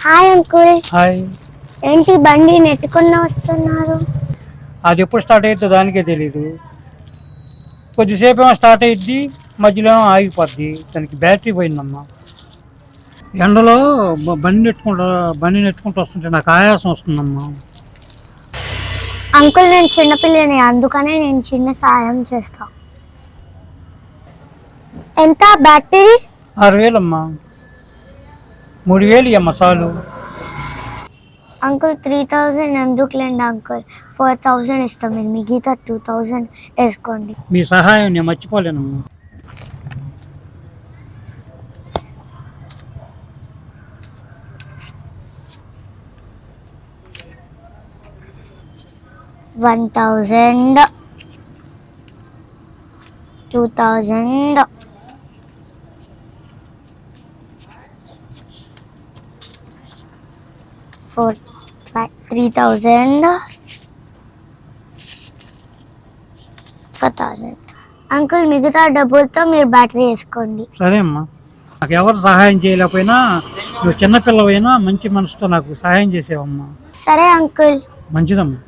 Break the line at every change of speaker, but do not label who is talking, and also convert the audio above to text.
Hi uncle.
Hi.
ఏంటి బండి నెట్టుకున్న వస్తున్నారు?
అది ఎప్పుడు స్టార్ట్ అవుతుందో దానికే తెలీదు. కొద్దిసేపు ఏమో స్టార్ట్ అయ్యిద్ది మధ్యలో ఏమో ఆగిపోద్ది. దానికి బ్యాటరీ పోయిందమ్మా. ఎండలో బ- బండి నెట్టుకుంటూ బండి నెట్టుకుంటూ వస్తుంటే నాకు ఆయాసం వస్తుందమ్మా.
అంకుల్ నేను చిన్నపిల్లని అందుకనే నేను చిన్న సాయం చేస్తా. ఎంత బ్యాటరీ?
ఆరు వేలమ్మా మూడు వేలు అమ్మ చాలు.
అంకుల్ త్రీ థౌజండ్ ఎందుకులేండి అంకుల్? ఫోర్ థౌజండ్ ఇస్తాం మీరు. మిగతా టూ థౌజండ్ వేసుకోండి.
మీ సహాయం నేను మర్చిపోలేనమ్మా
one thousand two thousand four five three thousand four thousand uncle మిగతా డబ్బులతో మీరు బ్యాటరీ వేసుకోండి.
సరే అమ్మా. నాకు ఎవరు సహాయం చేయలేకపోయినా నువ్వు చిన్నపిల్లవైనా మంచి మనసుతో నాకు సహాయం చేసేవమ్మా.
సరే అంకుల్.
మంచిదమ్మా.